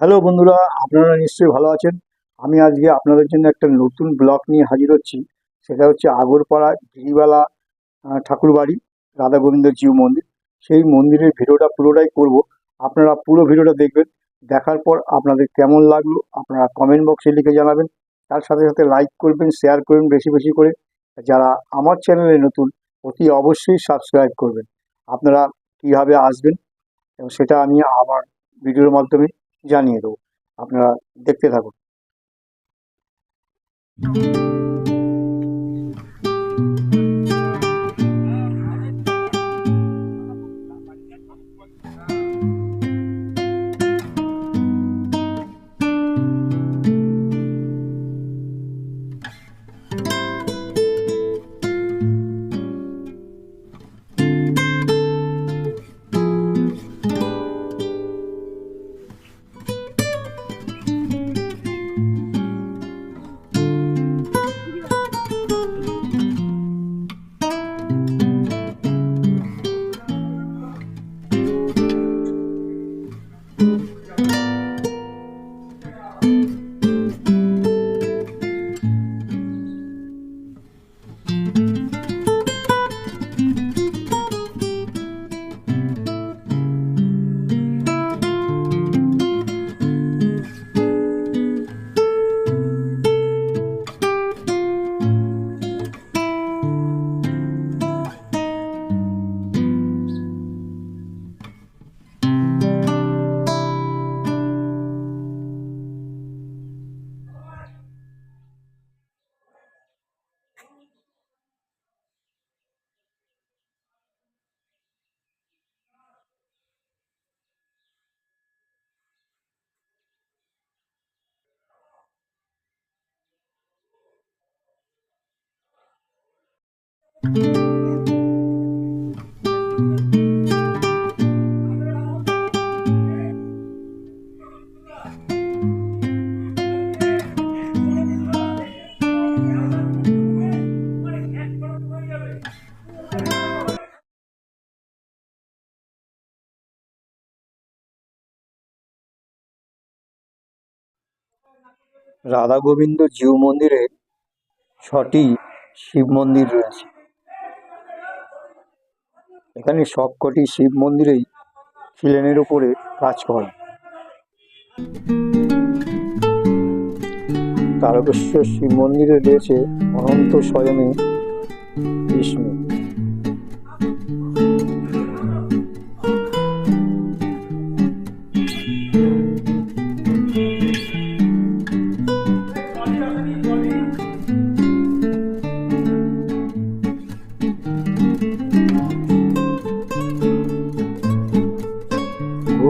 Hello বন্ধুরা, আপনারা নিশ্চয়ই ভালো আছেন। আমি আজকে আপনাদের জন্য একটা নতুন ব্লগ নিয়ে হাজির হচ্ছি। সেটা হচ্ছে আগরপাড়া গিরিবালা ঠাকুরবাড়ি, রাধা গোবিন্দ জিউ মন্দির। সেই মন্দিরের ভিডিওটা পুরোটাই করব। আপনারা পুরো ভিডিওটা দেখবেন। দেখার পর আপনাদের কেমন লাগল আপনারা কমেন্ট বক্সে লিখে জানাবেন। তার সাথে সাথে লাইক করবেন শেয়ার করবেন বেশি বেশি করে। যারা আমার চ্যানেলে নতুন, অতি অবশ্যই সাবস্ক্রাইব করবেন। আপনারা কীভাবে আসবেন এবং সেটা আমি আমার ভিডিওর মাধ্যমে জানিয়ে দেবো। আপনারা দেখতে থাকুন। রাধা গোবিন্দ জিউ মন্দিরে ছটি শিব মন্দির রয়েছে। এখানে সবকটি শিব মন্দিরেই খিলেনের উপরে কাজ করে তারকেশ্বর শিব মন্দিরে রয়েছে অনন্ত স্বয়নে বিষ্ণু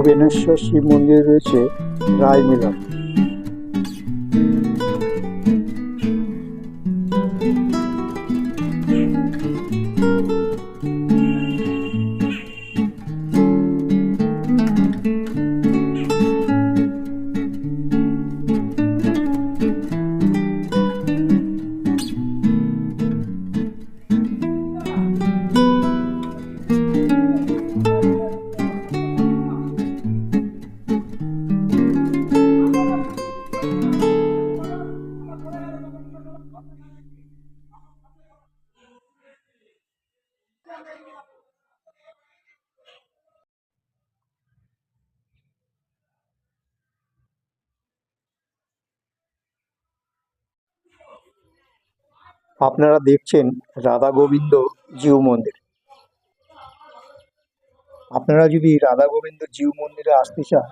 ভুবনেশ্বর শিব মন্দিরে রয়েছে রায় মিলন আপনারা দেখছেন রাধা গোবিন্দ জিউ মন্দির। আপনারা যদি রাধা গোবিন্দ জিউ মন্দিরে আসতে চান,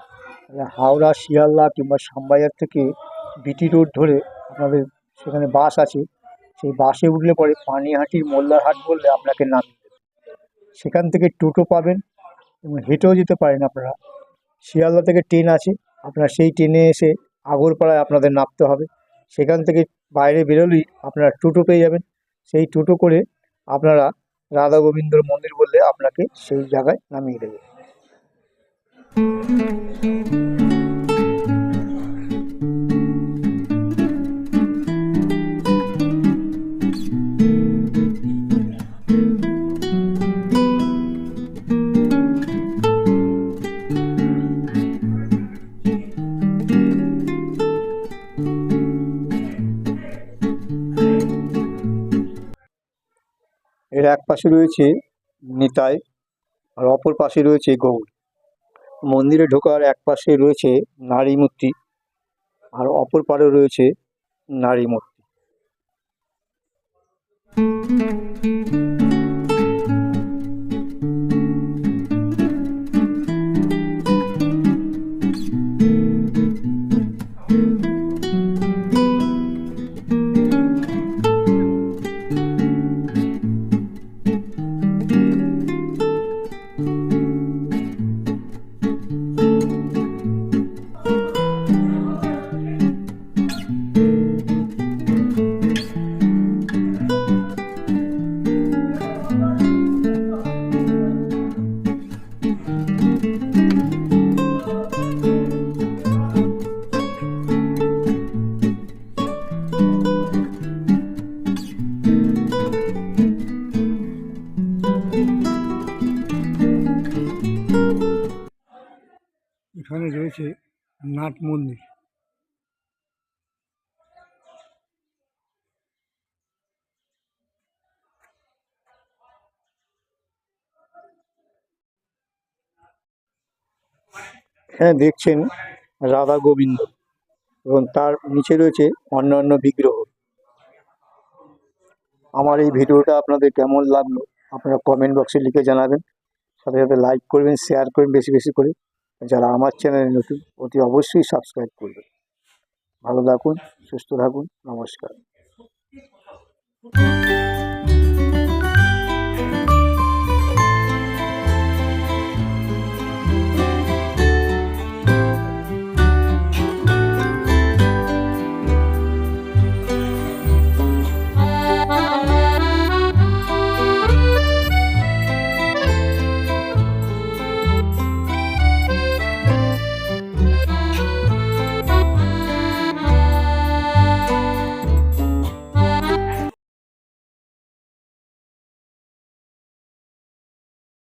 তাহলে হাওড়া, শিয়ালদা কিংবা শ্যামবাজার থেকে বিটি রোড ধরে আপনাদের সেখানে বাস আছে। সেই বাসে উঠলে পরে পানিহাটির মোল্লারহাট বললে আপনাকে দেবে সেখান থেকে টোটো পাবেন এবং হেঁটেও যেতে পারেন আপনারা। শিয়ালদা থেকে ট্রেন আছে, আপনারা সেই ট্রেনে এসে আগরপাড়ায় আপনাদের নামতে হবে। সেখান থেকে বাইরে বেরোলেই আপনারা টোটো পেয়ে যাবেন। সেই টোটো করে আপনারা রাধা গোবিন্দর মন্দির বললে আপনাকে সেই জায়গায় নামিয়ে দেবে। এর এক পাশে রয়েছে নিতাই আর অপর পাশে রয়েছে গৌর। মন্দিরে ঢোকার এক পাশে রয়েছে নারী মূর্তি আর অপর পারে রয়েছে নারী মূর্তি রয়েছে নাট মন্দির। এখানে দেখছেন রাধা গোবিন্দ এবং তার নিচে রয়েছে অন্যান্য বিগ্রহ। আমার এই ভিডিওটা আপনাদের কেমন লাগল আপনারা কমেন্ট বক্সে লিখে জানাবেন। সাথে সাথে লাইক করবেন শেয়ার করবেন বেশি বেশি করে। যারা আমার চ্যানেলে নতুন অতি অবশ্যই সাবস্ক্রাইব করবেন। ভালো থাকুন সুস্থ থাকুন নমস্কার।